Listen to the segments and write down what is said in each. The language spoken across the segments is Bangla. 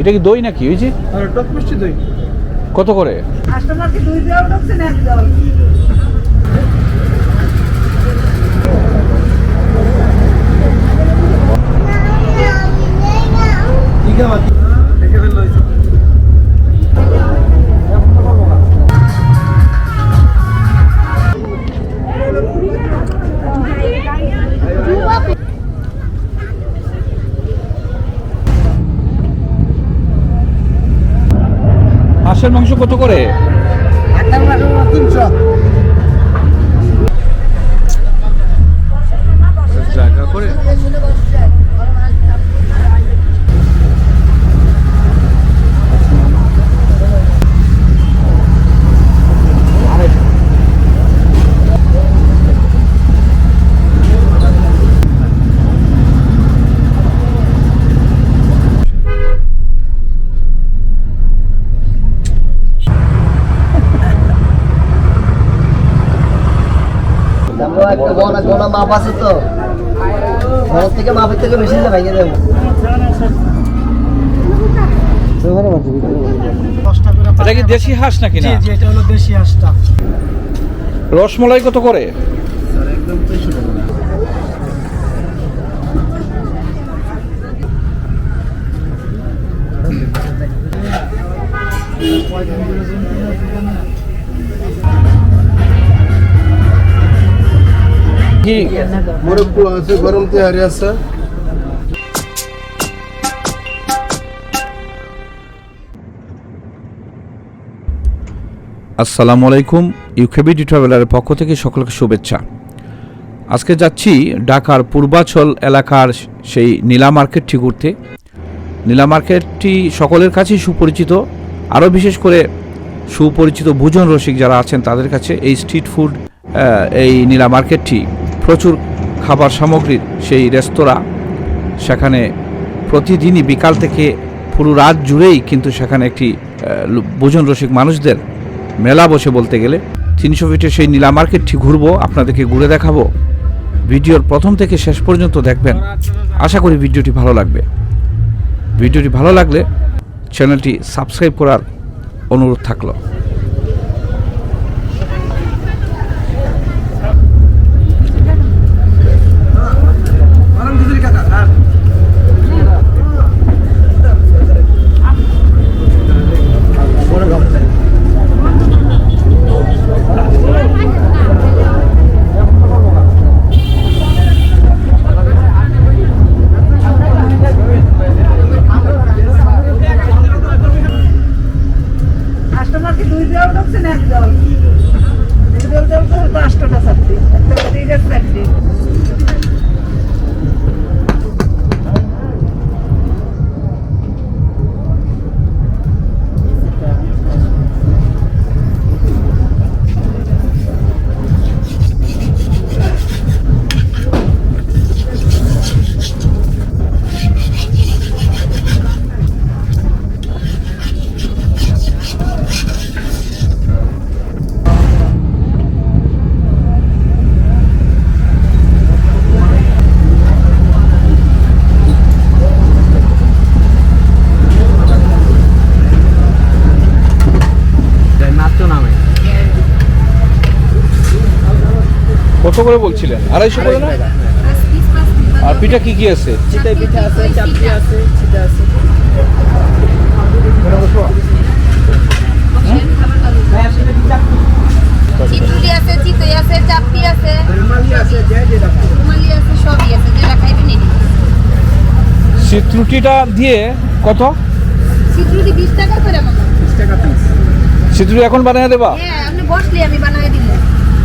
এটা কি দই নাকি? ওই যে? আর টক মিষ্টি দই। কত করে? কাস্টমারকে দই দেওয়া ঢুকছে না এক দেওয়া ঠিক আছে হাঁসের মাংস কত করে? জায়গা করে? আমরা একটা গোনা মাপ আছে তো? ঘরের থেকে মাপের থেকে ভেঙে দেবো। এটা কি দেশি হাঁস নাকি না? জি জি এটা হলো দেশি হাঁসটা। রসমলাই কত করে? কি? মোরগ আছে গরম তেহারি আছে। আসসালামু আলাইকুম ইউকেবিডি ট্রাভেলারের পক্ষ থেকে সকলকে শুভেচ্ছা। আজকে যাচ্ছি ঢাকার পূর্বাচল এলাকার সেই নীলা মার্কেটটি ঘুরতে। নীলা মার্কেটটি সকলের কাছেই সুপরিচিত আরও বিশেষ করে সুপরিচিত ভোজন রসিক যারা আছেন তাদের কাছে এই স্ট্রিট ফুড এই নীলা মার্কেটটি প্রচুর খাবার সামগ্রীর সেই রেস্তোরাঁ। সেখানে প্রতিদিনই বিকাল থেকে পুরো রাত জুড়েই কিন্তু সেখানে একটি ভোজন রসিক মানুষদের মেলা বসে বলতে গেলে। তিনশো ফিটের সেই নীলা মার্কেটটি ঘুরবো, আপনাদেরকে ঘুরে দেখাবো। ভিডিওর প্রথম থেকে শেষ পর্যন্ত দেখবেন। আশা করি ভিডিওটি ভালো লাগবে। ভিডিওটি ভালো লাগলে চ্যানেলটি সাবস্ক্রাইব করার অনুরোধ থাকল। কত করে বলছিলেন? আড়াইশো করে না? আর পিঠা কি কি আছে? চিতাই পিঠা আছে আছে চিতা আছে। চিতুলি আছে চিতই আছে চাপটি আছে। রুমালি আছে যে যেটা রুমালি আছে সবই আছে যেটা খাইবেন নিন শীতরুটিটা দিয়ে কত? চিত্রুটি বিশ টাকা করে টাকা পিস শীতরুটি এখন বানিয়ে দেবা? হ্যাঁ আপনি বসলে আমি বানাই দিব।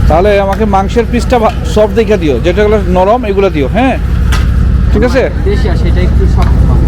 তাহলে আমাকে মাংসের পিসটা সফট দেখে দিও। যেটাগুলো নরম, এগুলো দিও হ্যাঁ? ঠিক আছে? এটা একটু শক্ত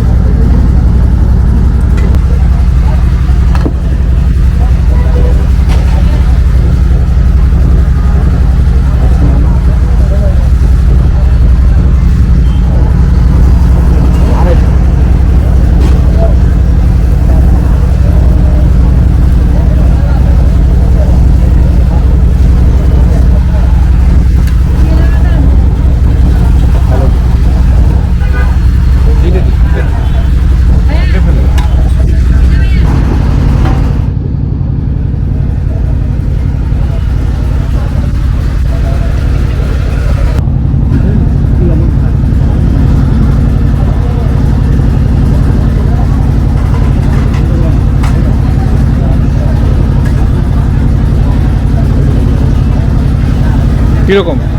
কীরকম?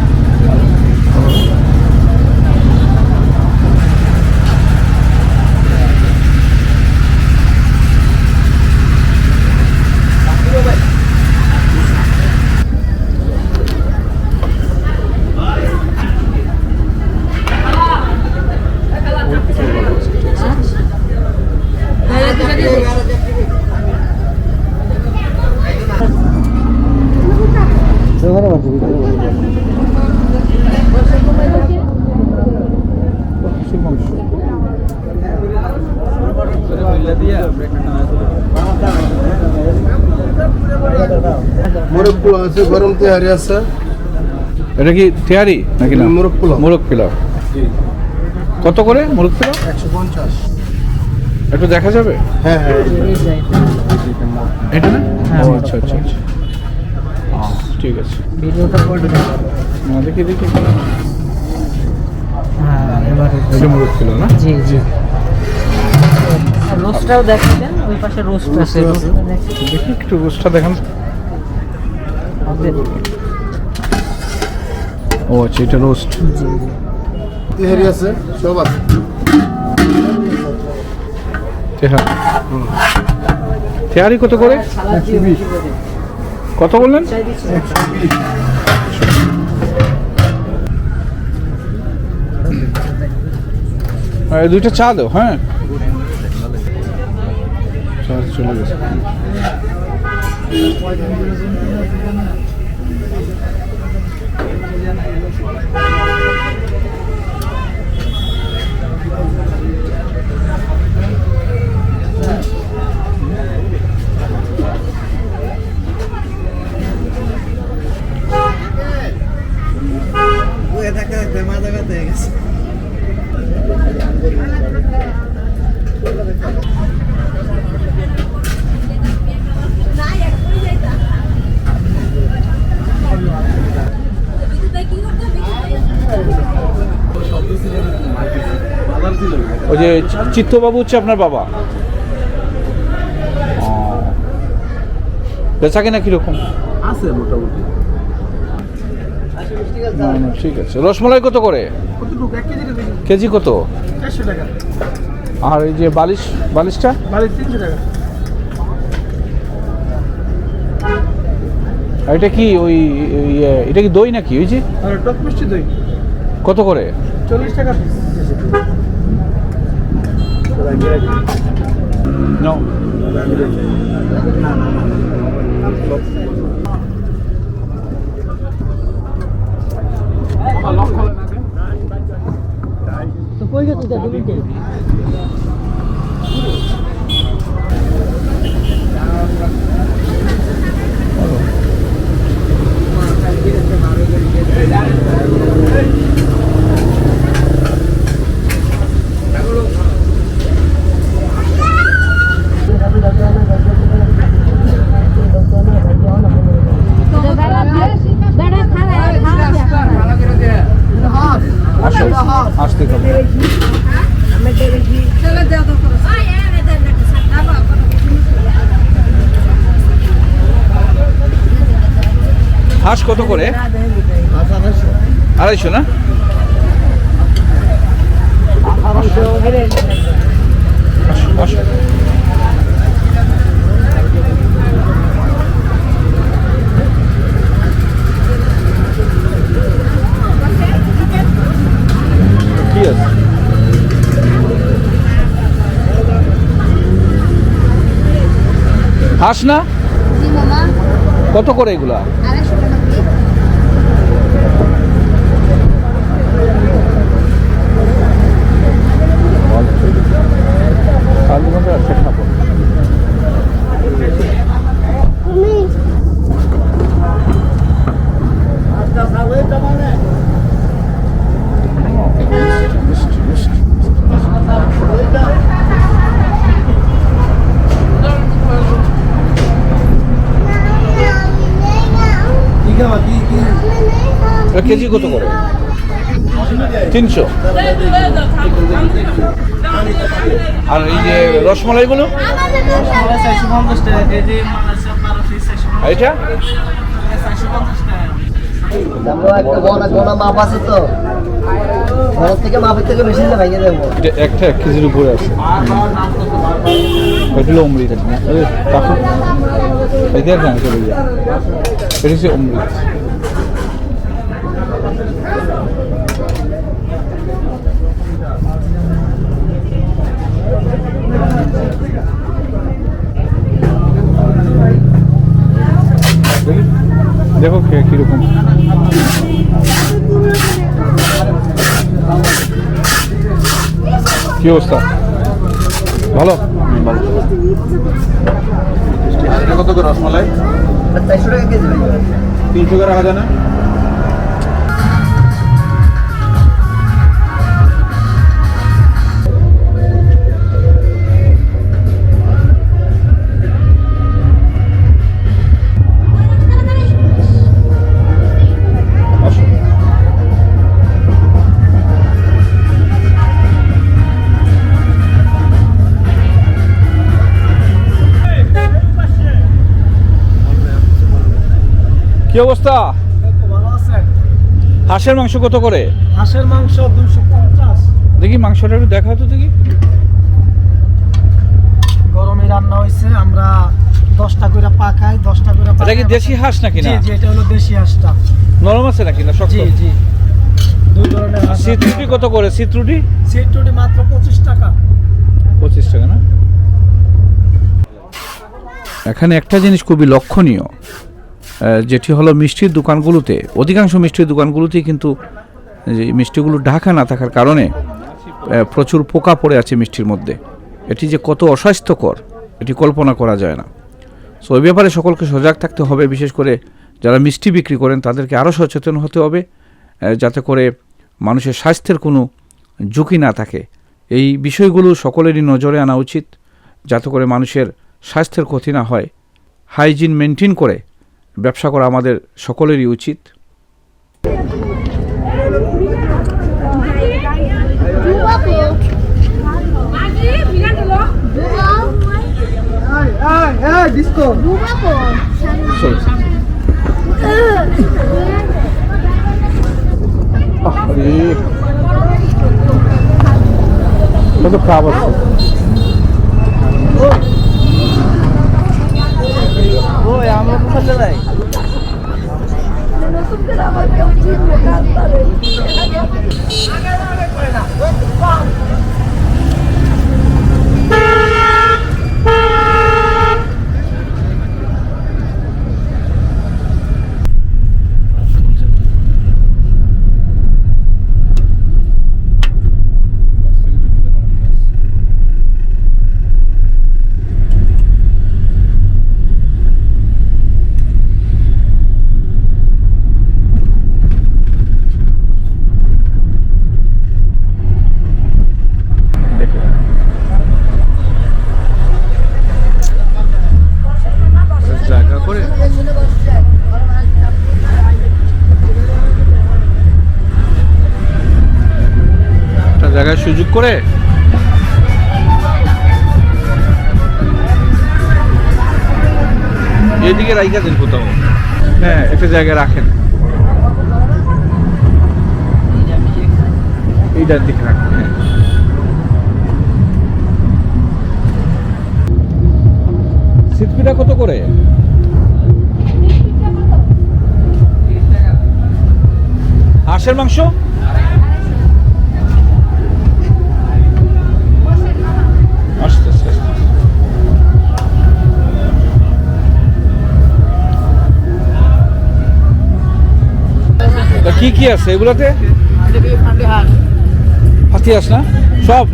মোরগ পোলা আছে গরম তেহারি আছে। এটা কি তেয়ারি নাকি না? মোরগ। মোরগ পোলাও। কত করে মোরগ পোলাও? একশো পঞ্চাশ। একটু দেখা যাবে? হ্যাঁ হ্যাঁ। এটা না? আচ্ছা আচ্ছা আচ্ছা। আহ, ঠিক আছে। না, দেখি দেখি। এটা মোরগ পোলাও না? জি জি। রোস্টটাও দেখাবেন ওই পাশে রোস্ট আছে রোস্টটা দেখেন। দেখি একটু রোস্টটা দেখান। ও আচ্ছা এটা রোস্ট। তেহারি আছে সব আছে। তেহারি। তেহারি কত করে? কত বললেন? দুইটা চা দাও হ্যাঁ। চলে গেছে। ওই যে চিত্তবাবু হচ্ছে আপনার বাবা। ও। বেচা কিনা কীরকম? আছে মোটামুটি। না না ঠিক আছে। রসমলাই কত করে? কেজি কত? আর এই যে বালিশ বালিশটা? বাড়ির তিনশো টাকা। এটা কি ওই ওই, এটা কি দই নাকি? ওই যে? টক মিষ্টি দই। কত করে? চল্লিশ টাকা No. তো কই গেছো তা তুমি কে? আসো আসতে হবে হাঁস কত করে? আড়াইশো না? হাঁস না? কত করে এগুলা আড়াইশো টাকা প্লেট আলু ভাজা আছে খাব মিষ্টি, মিষ্টি। এটা কেজি কত করে? তিনশো। আর এই যে রসমালাইগুলো? এটা? একটা কেজির উপরে আছে। অমৃত কাকু চলে এটা হচ্ছে অমৃত। দেখো কে কীরকম। কি অবস্থা? ভালো? কত করে রসমালাই? কেজি তিনশো করে রাখা যায় না? কি অবস্থা? হাঁসের মাংস কত করে? হাঁসের মাংস দুশো পঞ্চাশ দেখি, মাংসটা একটু দেখাও তো দেখি। গরমে রান্না হয়েছে আমরা দশটা করে পাকাই দশটা করে এটা কি দেশি হাঁস নাকি না? জি এটা হলো দেশি হাঁসটা নরম আছে নাকি না শক্ত? জি জি দুই ধরনের হাঁস। সিত্রুটি কত করে? সিত্রুটি সিটুটি মাত্র পঁচিশ টাকা পঁচিশ টাকা না? এখানে একটা জিনিস খুবই লক্ষণীয়। যেটি হলো মিষ্টির দোকানগুলোতে, অধিকাংশ মিষ্টির দোকানগুলোতেই কিন্তু মিষ্টিগুলো ঢাকা না থাকার কারণে প্রচুর পোকা পড়ে আছে মিষ্টির মধ্যে। এটি যে কত অস্বাস্থ্যকর, এটি কল্পনা করা যায় না। সো ওই ব্যাপারে সকলকে সজাগ থাকতে হবে, বিশেষ করে যারা মিষ্টি বিক্রি করেন, তাদেরকে আরও সচেতন হতে হবে যাতে করে মানুষের স্বাস্থ্যের কোনো ঝুঁকি না থাকে। এই বিষয়গুলো সকলেরই নজরে আনা উচিত, যাতে করে মানুষের স্বাস্থ্যের ক্ষতি না হয়। হাইজিন মেনটেন করে ব্যবসা করা আমাদের সকলেরই উচিত কত খারাপ আছে ওই আমরা তো চলে যাই জায়গা করে একটা জায়গায় সুযোগ করে। এদিকে রাইখা দেন কোথাও। হ্যাঁ একটা জায়গায় রাখেন। এইটার দিকে রাখেন হ্যাঁ। সিটপিটা কত করে? হাঁসের মাংস? কি কি আছে এগুলাতে? হাতি হাঁস না? সব।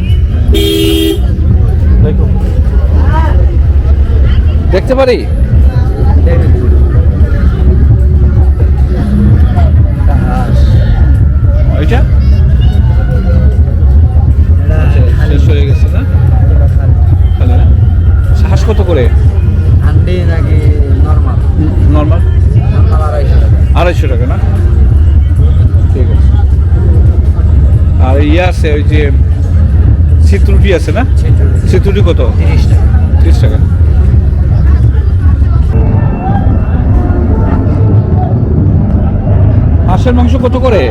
দেখতে পারি? ওইটা? শেষ হয়ে গেছে না? কত করে? হান্ডি নাকি নর্মাল? নর্মাল? আড়াইশো টাকা না? আর ইয়ে আছে ওই যে সিত্রুটি আছে না? সিত্রুটি কত? তিরিশ টাকা। তিরিশ টাকা। হাঁসের মাংস কত করে?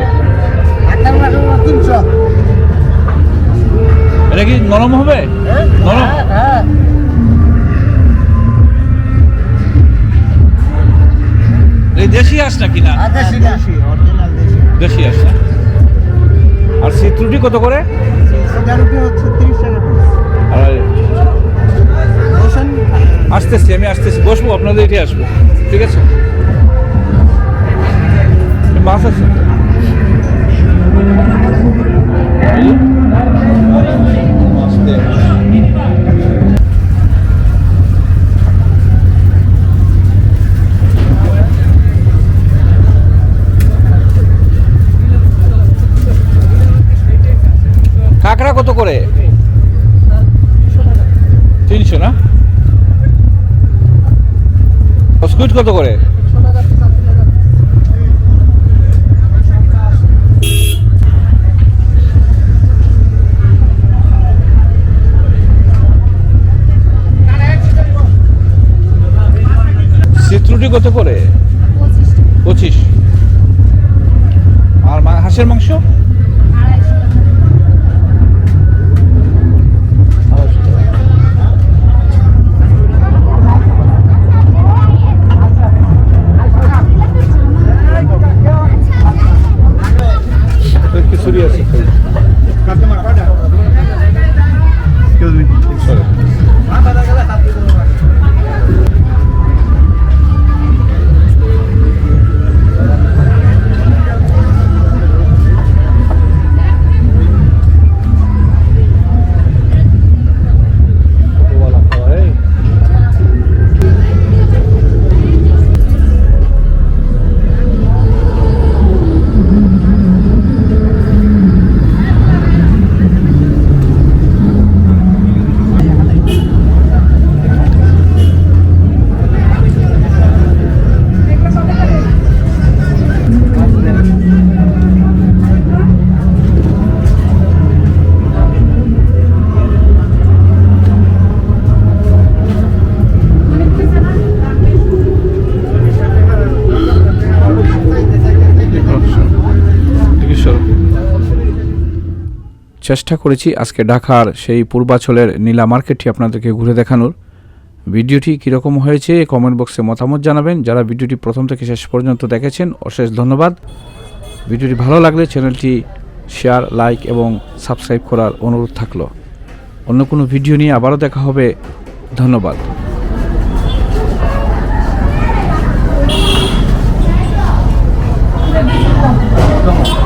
এটা কি নরম হবে? নরম? হ্যাঁ এই দেশি হাঁস নাকি না? দেশি হাঁস না? আর সিত্রুটি কত করে? আর আসতেছি আমি আসতেছি। বসবো আপনাদের এটি আসব। ঠিক আছে? মাছ আছে। স্কুইট কত করে? চিত্রুটি কত করে? পঁচিশ আর হাঁসের মাংস? চেষ্টা করেছি আজকে ঢাকার সেই পূর্বাচলের নীলা মার্কেটটি আপনাদেরকে ঘুরে দেখানোর। ভিডিওটি কীরকম হয়েছে কমেন্ট বক্সে মতামত জানাবেন। যারা ভিডিওটি প্রথম থেকে শেষ পর্যন্ত দেখেছেন, অশেষ ধন্যবাদ। ভিডিওটি ভালো লাগলে চ্যানেলটি শেয়ার লাইক এবং সাবস্ক্রাইব করার অনুরোধ থাকল। অন্য কোনো ভিডিও নিয়ে আবারও দেখা হবে। ধন্যবাদ। Come on.